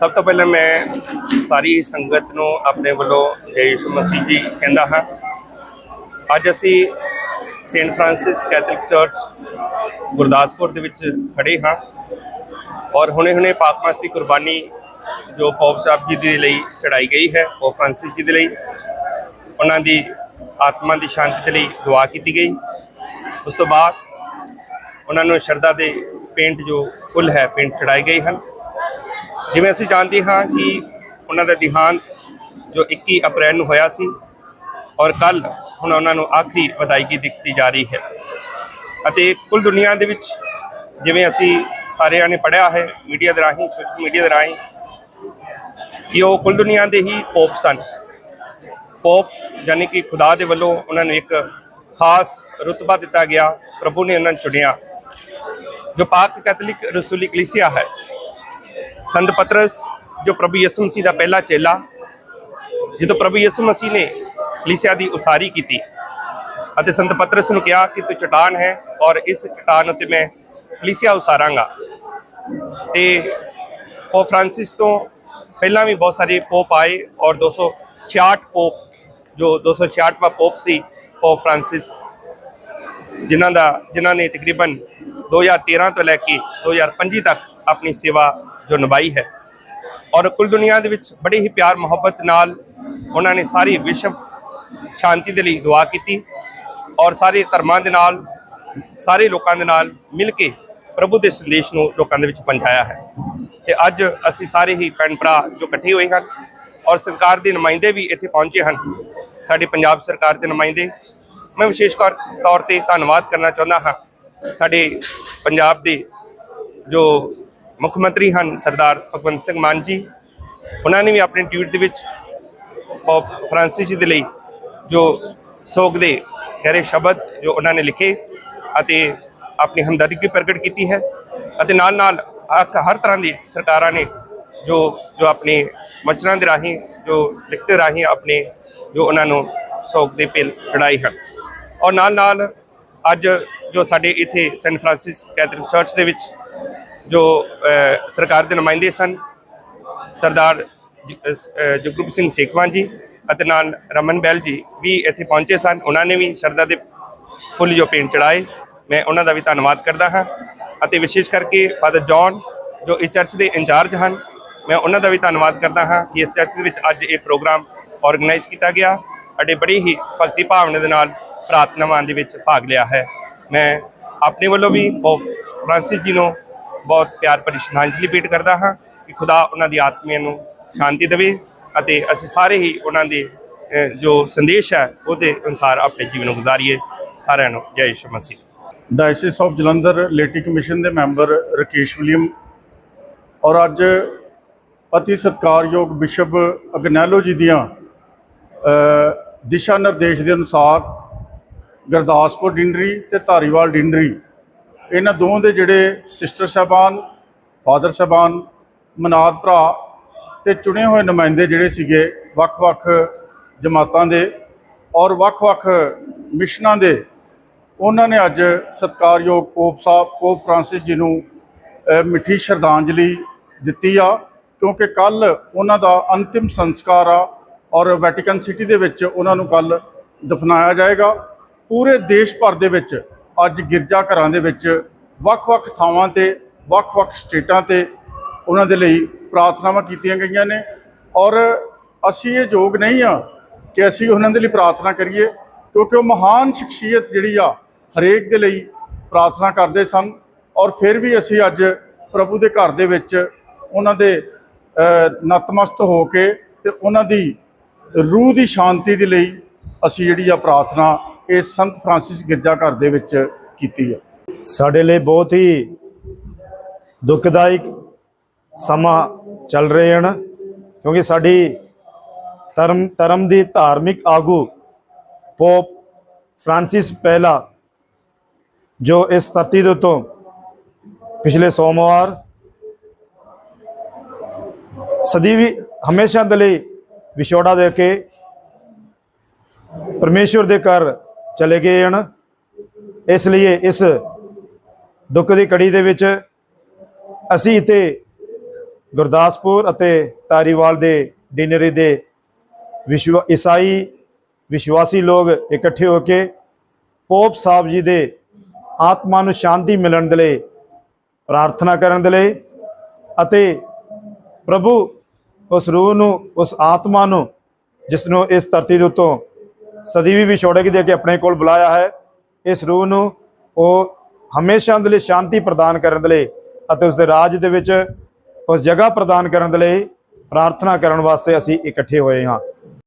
ਸਭ ਤੋਂ ਪਹਿਲਾਂ ਮੈਂ ਸਾਰੀ ਸੰਗਤ ਨੂੰ ਆਪਣੇ ਵੱਲੋਂ ਜੈ ਯਿਸੂ ਮਸੀਹ ਜੀ ਕਹਿੰਦਾ ਹਾਂ। ਅੱਜ ਅਸੀਂ saint Francis Catholic church Gurdaspur ਦੇ ਵਿੱਚ ਖੜੇ ਹਾਂ ਔਰ ਹੁਣੇ-ਹੁਣੇ ਪਾਕਮਾਸ ਦੀ ਕੁਰਬਾਨੀ ਜੋ ਪੋਪ ਸਾਹਿਬ ਜੀ ਦੇ ਲਈ ਚੜਾਈ ਗਈ ਹੈ, ਪੌਪ ਫ੍ਰਾਂਸਿਸ ਜੀ ਦੇ ਲਈ, ਉਹਨਾਂ ਦੀ ਆਤਮਾ ਦੀ ਸ਼ਾਂਤੀ ਦੇ ਲਈ ਦੁਆ ਕੀਤੀ ਗਈ। ਉਸ ਤੋਂ ਬਾਅਦ ਉਹਨਾਂ ਨੂੰ ਸ਼ਰਧਾ ਦੇ ਪੇਂਟ ਜੋ ਫੁੱਲ ਹੈ, ਪੇਂਟ ਚੜਾਏ ਗਏ ਹਨ। ਜਿਵੇਂ ਅਸੀਂ ਜਾਣਦੇ ਹਾਂ ਕਿ ਉਹਨਾਂ ਦਾ ਦਿਹਾਂਤ ਜੋ 21 ਅਪ੍ਰੈਲ ਨੂੰ ਹੋਇਆ ਸੀ ਔਰ ਕੱਲ ਹੁਣ ਉਹਨਾਂ ਨੂੰ ਆਖਰੀ ਵਿਦਾਇਗੀ ਦਿੱਤੀ ਜਾ ਰਹੀ ਹੈ। ਅਤੇ ਕੁੱਲ ਦੁਨੀਆ ਦੇ ਵਿੱਚ ਜਿਵੇਂ ਅਸੀਂ ਸਾਰਿਆਂ ਨੇ ਪੜ੍ਹਿਆ ਹੈ ਮੀਡੀਆ ਦੇ ਰਾਹੀਂ, ਸੋਸ਼ਲ ਮੀਡੀਆ ਦੇ ਰਾਹੀਂ, ਕਿ ਉਹ ਕੁੱਲ ਦੁਨੀਆ ਦੇ ਹੀ ਪੋਪ ਸਨ। ਪੋਪ ਯਾਨੀ ਕਿ ਖੁਦਾ ਦੇ ਵੱਲੋਂ ਉਹਨਾਂ ਨੂੰ ਇੱਕ ਖਾਸ ਰੁਤਬਾ ਦਿੱਤਾ ਗਿਆ, ਪ੍ਰਭੂ ਨੇ ਉਹਨਾਂ ਨੂੰ ਚੁਣਿਆ, ਜੋ ਪਾਕ ਕੈਥੋਲਿਕ ਰਸੂਲੀ ਕਲੀਸਿਆ ਹੈ। ਸੰਤ ਪਤਰਸ, ਜੋ ਪ੍ਰਭੂ ਯਿਸੂ ਮਸੀਹ ਦਾ ਪਹਿਲਾ ਚੇਲਾ, ਜਦੋਂ ਪ੍ਰਭੂ ਯਿਸੂ ਮਸੀਹ ਨੇ ਕਲੀਸਿਆ ਦੀ ਉਸਾਰੀ ਕੀਤੀ ਅਤੇ ਸੰਤ ਪਤਰਸ ਨੂੰ ਕਿਹਾ ਕਿ ਤੂੰ ਚਟਾਨ ਹੈ ਔਰ ਇਸ ਚਟਾਨ ਉੱਤੇ ਮੈਂ ਕਲੀਸਿਆ ਉਸਾਰਾਂਗਾ। ਤੇ ਪੋਪ ਫ੍ਰਾਂਸਿਸ ਤੋਂ ਪਹਿਲਾਂ ਵੀ ਬਹੁਤ ਸਾਰੇ ਪੋਪ ਆਏ ਔਰ 266 ਪੋਪ, ਜੋ 266ਵਾਂ ਪੋਪ ਸੀ ਪੋਪ ਫ੍ਰਾਂਸਿਸ, ਜਿਨ੍ਹਾਂ ਦਾ ਜਿਨ੍ਹਾਂ ਨੇ ਤਕਰੀਬਨ 2013 ਤੋਂ ਲੈ ਕੇ 2025 ਤੱਕ ਆਪਣੀ ਸੇਵਾ ਜੋ ਨਿਭਾਈ ਹੈ। ਔਰ ਕੁੱਲ ਦੁਨੀਆ ਦੇ ਵਿੱਚ ਬੜੇ ਹੀ ਪਿਆਰ, ਮੁਹੱਬਤ ਨਾਲ ਉਹਨਾਂ ਨੇ ਸਾਰੀ ਵਿਸ਼ਵ ਸ਼ਾਂਤੀ ਦੇ ਲਈ ਦੁਆ ਕੀਤੀ ਔਰ ਸਾਰੇ ਧਰਮਾਂ ਦੇ ਨਾਲ, ਸਾਰੇ ਲੋਕਾਂ ਦੇ ਨਾਲ ਮਿਲ ਕੇ ਪ੍ਰਭੂ ਦੇ ਸੰਦੇਸ਼ ਨੂੰ ਲੋਕਾਂ ਦੇ ਵਿੱਚ ਪਹੁੰਚਾਇਆ ਹੈ। ਤੇ ਅੱਜ ਅਸੀਂ ਸਾਰੇ ਹੀ ਭੈਣ ਭਰਾ ਜੋ ਇਕੱਠੇ ਹੋਏ ਹਨ ਔਰ ਸਰਕਾਰ ਦੇ ਨੁਮਾਇੰਦੇ ਵੀ ਇੱਥੇ ਪਹੁੰਚੇ ਹਨ, ਸਾਡੇ ਪੰਜਾਬ ਸਰਕਾਰ ਦੇ ਨੁਮਾਇੰਦੇ, ਮੈਂ ਵਿਸ਼ੇਸ਼ ਤੌਰ ਤੌਰ ਤੇ ਧੰਨਵਾਦ ਕਰਨਾ ਚਾਹੁੰਦਾ ਹਾਂ। ਸਾਡੇ ਪੰਜਾਬ ਦੇ ਜੋ ਮੁੱਖ ਮੰਤਰੀ ਹਨ ਸਰਦਾਰ ਭਗਵੰਤ ਸਿੰਘ ਮਾਨ ਜੀ। ਉਹਨਾਂ ਨੇ ਵੀ ਆਪਣੇ ਟਵੀਟ ਦੇ ਵਿੱਚ ਪੋਪ ਫਰਾਂਸਿਸ ਜੀ ਦੇ ਲਈ ਜੋ ਸੋਗ ਦੇ ਗਹਿਰੇ ਸ਼ਬਦ ਜੋ ਉਹਨਾਂ ਨੇ ਲਿਖੇ ਅਤੇ ਆਪਣੀ ਹਮਦਰਦੀ ਪ੍ਰਗਟ ਕੀਤੀ ਹੈ ਅਤੇ ਨਾਲ ਨਾਲ ਹਰ- ਤਰ੍ਹਾਂ ਦੀ ਸਰਕਾਰਾਂ ਨੇ ਜੋ ਜੋ ਆਪਣੇ ਵਚਨਾਂ ਦੇ ਰਾਹੀਂ, ਜੋ ਲਿਖਤੇ ਰਾਹੀਂ ਆਪਣੇ ਜੋ ਉਹਨਾਂ ਨੂੰ ਸੋਗ ਦੇ ਪਿਲ ਚੜਾਈ ਹਨ। ਔਰ ਨਾਲ ਨਾਲ ਅੱਜ ਜੋ ਸਾਡੇ ਇੱਥੇ ਸੈਂਟ ਫਰਾਂਸਿਸ ਕੈਥੋਲਿਕ ਚਰਚ ਦੇ ਵਿੱਚ ਜੋ ਸਰਕਾਰ ਦੇ ਨੁਮਾਇੰਦੇ ਸਨ, ਸਰਦਾਰ ਜ- ਜਗਰੂਪ ਸਿੰਘ ਸੇਖਵਾਨ ਜੀ ਅਤੇ ਨਾਲ ਰਮਨ ਬੈਲ ਜੀ ਵੀ ਇੱਥੇ ਪਹੁੰਚੇ ਸਨ। ਉਹਨਾਂ ਨੇ ਵੀ ਸ਼ਰਧਾ ਦੇ ਫੁੱਲ ਜੋ ਪੇਂਟ ਚੜਾਏ ਮੈਂ ਉਹਨਾਂ ਦਾ ਵੀ ਧੰਨਵਾਦ ਕਰਦਾ ਹਾਂ ਅਤੇ ਵਿਸ਼ੇਸ਼ ਕਰਕੇ ਫਾਦਰ ਜੌਨ, ਜੋ ਇਸ ਚਰਚ ਦੇ ਇੰਚਾਰਜ ਹਨ, ਮੈਂ ਉਹਨਾਂ ਦਾ ਵੀ ਧੰਨਵਾਦ ਕਰਦਾ ਹਾਂ ਕਿ ਇਸ ਚਰਚ ਦੇ ਵਿੱਚ ਅੱਜ ਇਹ ਪ੍ਰੋਗਰਾਮ ਆਰਗੇਨਾਈਜ਼ ਕੀਤਾ ਗਿਆ। ਅਤੇ ਬੜੀ ਹੀ ਭਗਤੀ ਭਾਵਨਾ ਦੇ ਨਾਲ ਪ੍ਰਾਰਥਨਾਵਾਂ ਦੇ ਵਿੱਚ ਭਾਗ ਲਿਆ ਹੈ। ਮੈਂ ਆਪਣੇ ਵੱਲੋਂ ਵੀ ਪੋਪ ਫ੍ਰਾਂਸਿਸ ਜੀ ਨੂੰ ਬਹੁਤ ਪਿਆਰ ਭਰੀ ਸ਼ਰਧਾਂਜਲੀ ਭੇਟ ਕਰਦਾ ਹਾਂ ਕਿ ਖੁਦਾ ਉਹਨਾਂ ਦੀ ਆਤਮੀਆਂ ਨੂੰ ਸ਼ਾਂਤੀ ਦੇਵੇ ਅਤੇ ਅਸੀਂ ਸਾਰੇ ਹੀ ਉਹਨਾਂ ਦੇ ਜੋ ਸੰਦੇਸ਼ ਹੈ ਉਹਦੇ ਅਨੁਸਾਰ ਆਪਣੇ ਜੀਵਨ ਨੂੰ ਗੁਜ਼ਾਰੀਏ। ਸਾਰਿਆਂ ਨੂੰ ਜੈ Yisu Masih. Diocese of Jalandhar laity commission ਦੇ ਮੈਂਬਰ ਰਕੇਸ਼ ਵਿਲੀਅਮ। ਔਰ ਅੱਜ ਅਤੀ ਸਤਿਕਾਰਯੋਗ ਬਿਸ਼ਪ ਅਗਨੈਲੋ ਜੀ ਦੀਆਂ ਦਿਸ਼ਾ ਨਿਰਦੇਸ਼ ਦੇ ਅਨੁਸਾਰ ਗੁਰਦਾਸਪੁਰ ਡਿੰਡਰੀ ਤੇ ਧਾਰੀਵਾਲ ਡਿੰਡਰੀ ਇਹਨਾਂ ਦੋਵਾਂ ਦੇ ਜਿਹੜੇ ਸਿਸਟਰ ਸਾਹਿਬਾਨ, ਫਾਦਰ ਸਾਹਿਬਾਨ, ਮਨਾਦ ਭਰਾ ਤੇ ਚੁਣੇ ਹੋਏ ਨੁਮਾਇੰਦੇ ਜਿਹੜੇ ਸੀਗੇ, ਵੱਖ-ਵੱਖ ਜਮਾਤਾਂ ਦੇ ਔਰ ਵੱਖ-ਵੱਖ ਮਿਸ਼ਨਾਂ ਦੇ, ਉਹਨਾਂ ਨੇ ਅੱਜ ਸਤਿਕਾਰਯੋਗ ਪੋਪ ਸਾਹਿਬ, ਪੋਪ ਫ੍ਰਾਂਸਿਸ ਜੀ ਨੂੰ ਮਿੱਠੀ ਸ਼ਰਧਾਂਜਲੀ ਦਿੱਤੀ ਆ, ਕਿਉਂਕਿ ਕੱਲ ਉਹਨਾਂ ਦਾ ਅੰਤਿਮ ਸੰਸਕਾਰ ਆ ਔਰ ਵੈਟੀਕਨ ਸਿਟੀ ਦੇ ਵਿੱਚ ਉਹਨਾਂ ਨੂੰ ਕੱਲ ਦਫਨਾਇਆ ਜਾਏਗਾ। ਪੂਰੇ ਦੇਸ਼ ਭਰ ਦੇ ਵਿੱਚ ਅੱਜ ਗਿਰਜਾ ਘਰਾਂ ਦੇ ਵਿੱਚ ਵੱਖ-ਵੱਖ ਥਾਵਾਂ ਤੇ, ਵੱਖ-ਵੱਖ ਸਟੇਟਾਂ ਤੇ ਉਹਨਾਂ ਦੇ ਲਈ ਪ੍ਰਾਰਥਨਾਵਾਂ ਕੀਤੀਆਂ ਗਈਆਂ ਨੇ। ਔਰ ਅਸੀਂ ਇਹ ਯੋਗ ਨਹੀਂ ਆ ਕਿ ਅਸੀਂ ਉਹਨਾਂ ਦੇ ਲਈ ਪ੍ਰਾਰਥਨਾ ਕਰੀਏ, ਕਿਉਂਕਿ ਉਹ ਮਹਾਨ ਸ਼ਖਸੀਅਤ ਜਿਹੜੀ ਆ, ਹਰੇਕ ਦੇ ਲਈ ਪ੍ਰਾਰਥਨਾ ਕਰਦੇ ਸਨ। ਔਰ ਫਿਰ ਵੀ ਅਸੀਂ ਅੱਜ ਪ੍ਰਭੂ ਦੇ ਘਰ ਦੇ ਵਿੱਚ ਉਹਨਾਂ ਦੇ ਨਤਮਸਤ ਹੋ ਕੇ ਤੇ ਉਹਨਾਂ ਦੀ ਰੂਹ ਦੀ ਸ਼ਾਂਤੀ ਦੇ ਲਈ ਅਸੀਂ ਜਿਹੜੀ ਆ ਪ੍ਰਾਰਥਨਾ ਇਹ ਸੰਤ ਫਰਾਂਸਿਸ ਗਿਰਜਾ ਘਰ ਦੇ ਵਿੱਚ ਕੀਤੀ ਹੈ। ਸਾਡੇ ਲਈ ਬਹੁਤ ਹੀ ਦੁਖਦਾਇਕ ਸਮਾਂ ਚੱਲ ਰਹੇ ਹਨ, ਕਿਉਂਕਿ ਸਾਡੀ ਧਰਮ ਧਰਮ ਦੀ ਧਾਰਮਿਕ ਆਗੂ ਪੋਪ ਫ੍ਰਾਂਸਿਸ ਪਹਿਲਾ, ਜੋ ਇਸ ਧਰਤੀ ਦੇ ਉੱਤੋਂ ਪਿਛਲੇ ਸੋਮਵਾਰ ਸਦੀ ਵੀ ਹਮੇਸ਼ਾ ਦੇ ਲਈ ਵਿਛੋੜਾ ਦੇ ਕੇ ਪਰਮੇਸ਼ਵਰ ਦੇ ਘਰ ਚਲੇ ਗਏ ਹਨ। ਇਸ ਲਈ ਇਸ ਦੁੱਖ ਦੀ ਕੜੀ ਦੇ ਵਿੱਚ ਅਸੀਂ ਇੱਥੇ ਗੁਰਦਾਸਪੁਰ ਅਤੇ ਤਾਰੀਵਾਲ ਦੇ ਡਿਨਰੀ ਦੇ ਵਿਸ਼ਵ, ਈਸਾਈ ਵਿਸ਼ਵਾਸੀ ਲੋਕ ਇਕੱਠੇ ਹੋ ਕੇ ਪੋਪ ਸਾਹਿਬ ਜੀ ਦੇ ਆਤਮਾ ਨੂੰ ਸ਼ਾਂਤੀ ਮਿਲਣ ਦੇ ਲਈ ਪ੍ਰਾਰਥਨਾ ਕਰਨ ਦੇ ਲਈ ਅਤੇ ਪ੍ਰਭੂ ਉਸ ਰੂਹ ਨੂੰ, ਉਸ ਆਤਮਾ ਨੂੰ, ਜਿਸ ਨੂੰ ਇਸ ਧਰਤੀ ਦੇ ਉੱਤੋਂ ਸਦੀਵੀ ਵਿਛੋੜੇਗੀ ਦੇ ਕੇ ਆਪਣੇ ਕੋਲ ਬੁਲਾਇਆ ਹੈ। ਇਸ ਰੂਹ ਨੂੰ ਉਹ ਹਮੇਸ਼ਾ ਦੇ ਲਈ ਸ਼ਾਂਤੀ ਪ੍ਰਦਾਨ ਕਰਨ ਦੇ ਲਈ ਅਤੇ ਉਸ ਦੇ ਰਾਜ ਦੇ ਵਿੱਚ ਉਸ ਜਗ੍ਹਾ ਪ੍ਰਦਾਨ ਕਰਨ ਦੇ ਲਈ ਪ੍ਰਾਰਥਨਾ ਕਰਨ ਵਾਸਤੇ ਅਸੀਂ ਇਕੱਠੇ ਹੋਏ ਹਾਂ।